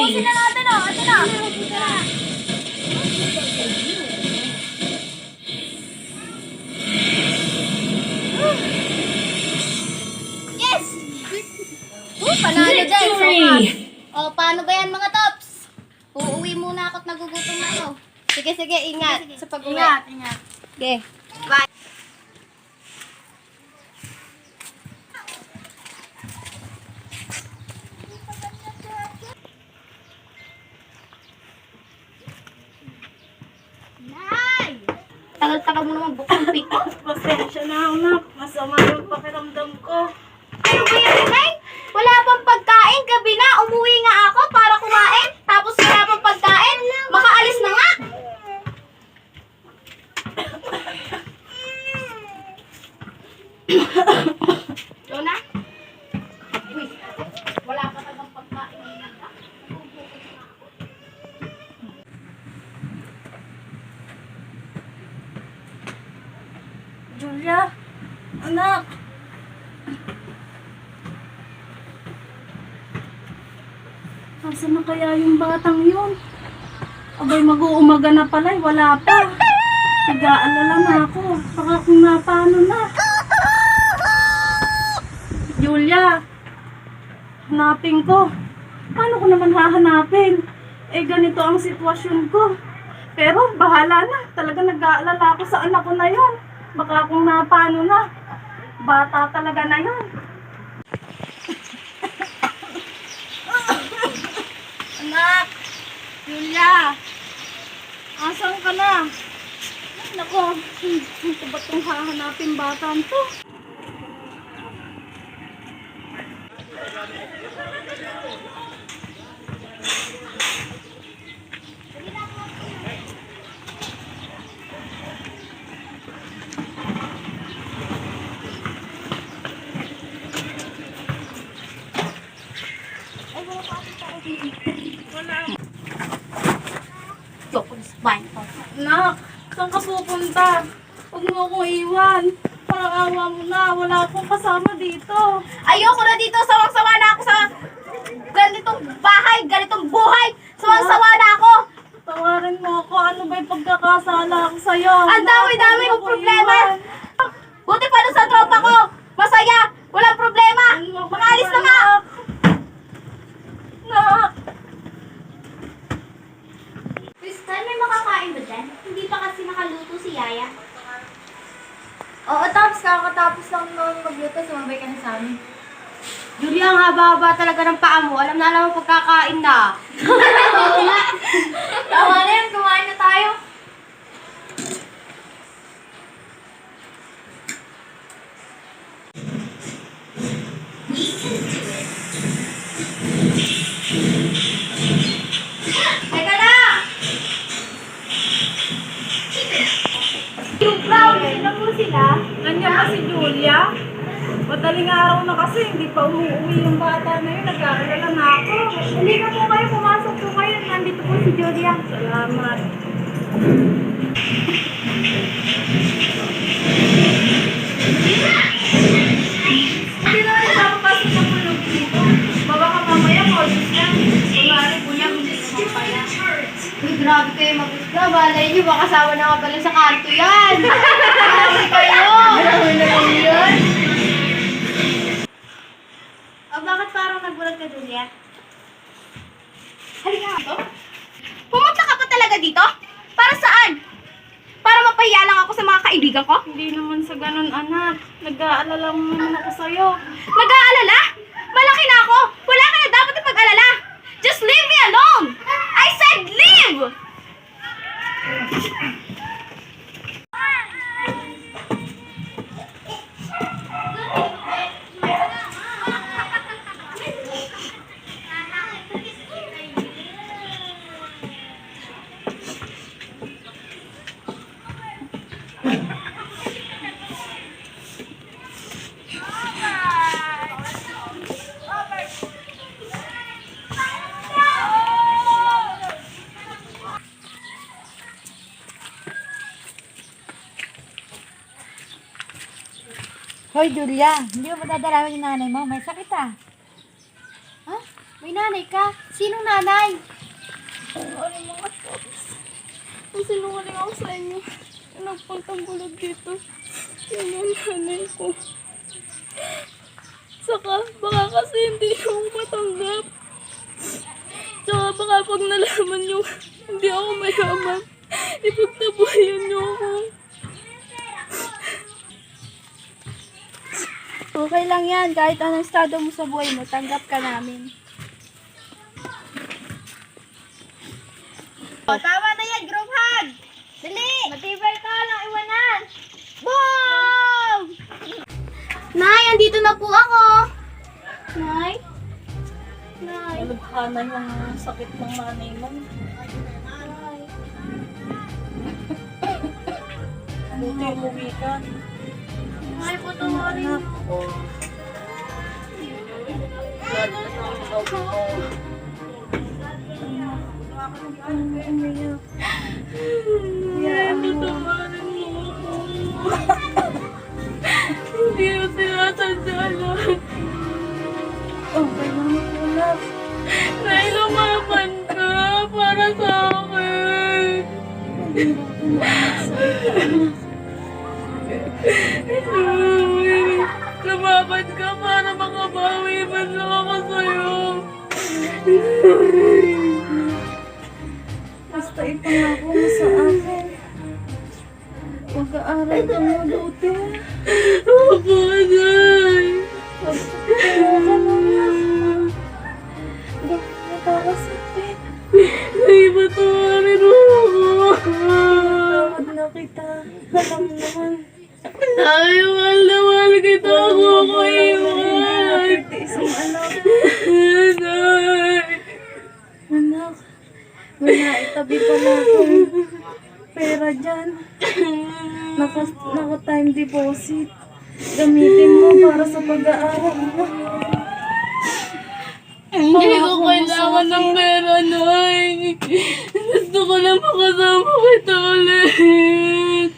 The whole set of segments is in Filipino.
Tapusin na natin oh. Ito na. Yes! Oh, panalo dyan. Victory! So, oh, paano ba yan mga tops? Uuwi muna ako at nagugutom na ako. Sige, sige, ingat sa pag-uwi. Ingat, ingat. Okay. Bye. Nay! Tagal-tagal mo naman bukang pito. Pasensya na, anak. Masama yung pakiramdam ko. Ano ba Nay? Wala pang pagkain. Gabi na. Umuwi nga ako para kumain. Tapos wala pang pagkain. Makaalis na nga. Lona? Uy, wala pa tagang pagkain. Julia, anak. Nasaan na kaya yung batang yun? Abay, mag-uumaga na pala, wala pa. Nag-aalala na ako. Baka kung napano na. Julia, hanapin ko. Paano ko naman hahanapin? Eh, ganito ang sitwasyon ko. Pero, bahala na. Talaga nag-aalala ako sa anak ko na yon. Baka kung napano na. Bata talaga na yon. Anak! Julia! Asan ka na? Nako, ito ba itong hahanapin bata to? Nak, saan ka pupunta? Huwag mo akong iwan. Parang awa mo na. Wala akong kasama dito. Ayoko na dito. Sawang-sawa na ako sa ganitong bahay, ganitong buhay. Sawang-sawa na ako. Tawarin mo ako. Ano ba yung pagkakasala ko sa'yo? Ang dami-dami kong problema. Buti pa doon sa tropa ko. Ka sa amin. Julia, ang haba-haba talaga ng paa mo. Alam na alam mo pagkakain na. Oo nga. Tama na yan. Kumain na tayo. Teka hindi pa umuwi yung bata na yun. Nag-aalala na ako. Hindi na po kayo, pumasok po kayo. Nandito po si Julia. Salamat. Hindi na rin papapasok na dito. Baba ka mamaya, paulis lang. Kunwari, kuya, hindi naman pala. Uy, grabe kayo mag-isla. Balay niyo, baka kasama na ka pala sa kanto yan. Grabe kayo. Grabe naman yun. Parang nagulat ka, Julia? Halika ako. Pumunta ka pa talaga dito? Para saan? Para mapahiya lang ako sa mga kaibigan ko? Hindi naman sa ganun, anak. Nag-aalala mo naman ako sa'yo. Nag-aalala? Malaki na ako. Hoy, Julia. Hindi mo madadalaman yung nanay mo. May sakit ah. Ha? May nanay ka? Sinong nanay? Ano mga tops? Ang sinungaling ako sa inyo. Nagpuntang bulog dito. Yun yung nanay ko. Saka, baka kasi hindi ako matanggap. Tsaka baka pag nalaman niyo, hindi ako mayaman. Ipagtabuhayan niyo Okay lang yan. Kahit anong estado mo sa buhay mo, tanggap ka namin. O, tama na yan, group hug! Dali! Matibay ka lang iwanan! Boom! Nay, andito na po ako! Nay? Nay? Malubhana yung sakit ng nanay mo. Nay? Buti umuwi ka. Nay, patawarin mo. Nay, patawarin mo ako. Hindi ko sinasadya lang. Okay lang ako lang. Nay, lumaban ka para sa akin. Basta ipangako mo sa akin. Pag-aaral ka mabuti. Opo, Nay. Pag-aaral Wala, itabi pala akong pera dyan. Naka, naka time deposit. Gamitin mo para sa pag-aaral mo. Hindi ko kailangan ng pera, Nay. Gusto ko lang makasama kita ulit.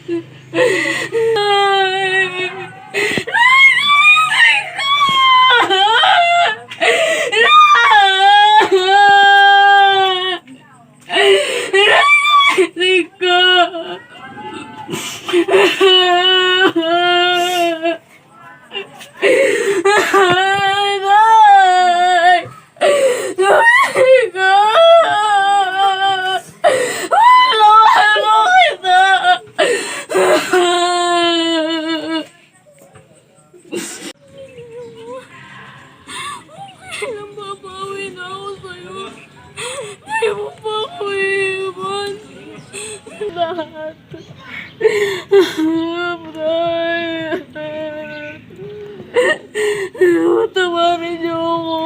Patawarin niyo ako.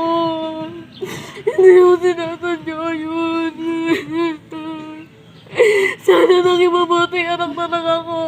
Hindi ko sinatadyo yun. Sana naging mabuti anak na lang ako.